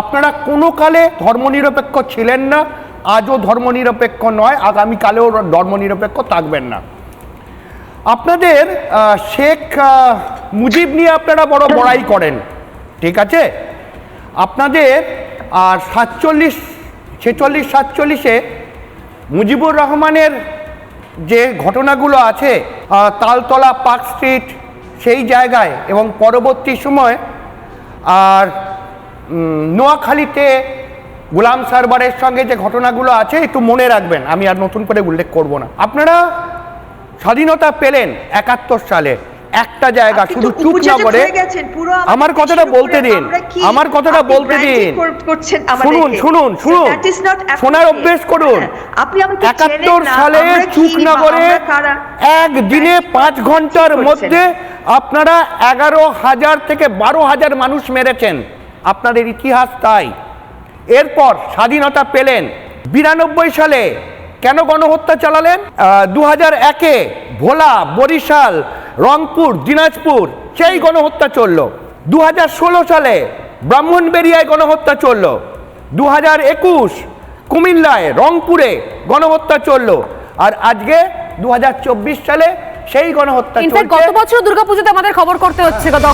আপনারা কোনো কালে ধর্মনিরপেক্ষ ছিলেন না, আজও ধর্মনিরপেক্ষ নয় আগামীকালেও ধর্মনিরপেক্ষ থাকবেন না। আপনাদের শেখ মুজিব নিয়ে আপনারা বড় বড়াই করেন, ঠিক আছে? আপনাদের, আর সাতচল্লিশ, ছেচল্লিশ, সাতচল্লিশে মুজিবুর রহমানের যে ঘটনাগুলো আছে তালতলা, পার্ক স্ট্রিট, সেই জায়গায় এবং পরবর্তী সময়, আর নোয়াখালীতে গোলাম সারবারের সঙ্গে যে ঘটনাগুলো আছে একটু মনে রাখবেন। আমি আর নতুন করে উল্লেখ করব না। আপনারা স্বাধীনতা পেলেন একাত্তর সালে। একটা জায়গা শুধু চুপ না করে হয়ে আমার কথাটা বলতে দিন। আমার কথাটা বলতে দিন। শুনুন শুনুন শুনুন। শোনার অভ্যেস করুন। হ্যাঁ, আপনি একাত্তর সালে চুপ না কারা? একদিনে পাঁচ ঘণ্টার মধ্যে আপনারা এগারো হাজার থেকে বারো হাজার মানুষ মেরেছেন। আপনাদের ইতিহাস তাই। এরপর স্বাধীনতা পেলেন। বিরানব্বই সালে কেন গণহত্যা চালালেন? দু হাজার একে ভোলা বরিশাল রংপুর দিনাজপুর সেই গণহত্যা চলল। দু হাজার ষোলো সালে ব্রাহ্মণবেরিয়ায় গণহত্যা চলল। দু হাজার একুশ কুমিল্লায় রংপুরে গণহত্যা চলল। আর আজকে দু হাজার চব্বিশ সালে সেই গণহত্যা গত বছর দুর্গাপুজোতে আমাদের খবর করতে হচ্ছে গত